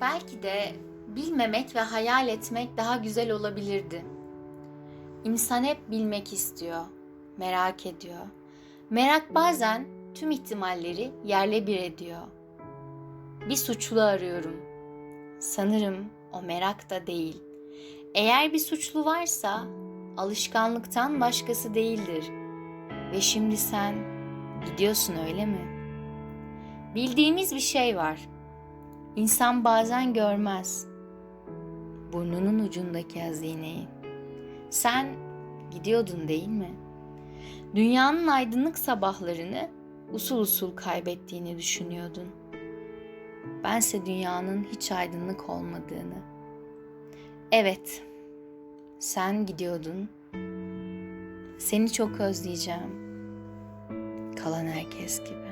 Belki de bilmemek ve hayal etmek daha güzel olabilirdi. İnsan hep bilmek istiyor, merak ediyor. Merak bazen tüm ihtimalleri yerle bir ediyor. Bir suçlu arıyorum. Sanırım o merak da değil. Eğer bir suçlu varsa alışkanlıktan başkası değildir. Ve şimdi sen gidiyorsun öyle mi? Bildiğimiz bir şey var. İnsan bazen görmez. Burnunun ucundaki hazineyi. Sen gidiyordun değil mi? Dünyanın aydınlık sabahlarını usul usul kaybettiğini düşünüyordun. Bense dünyanın hiç aydınlık olmadığını. Evet, sen gidiyordun. Seni çok özleyeceğim. Kalan herkes gibi.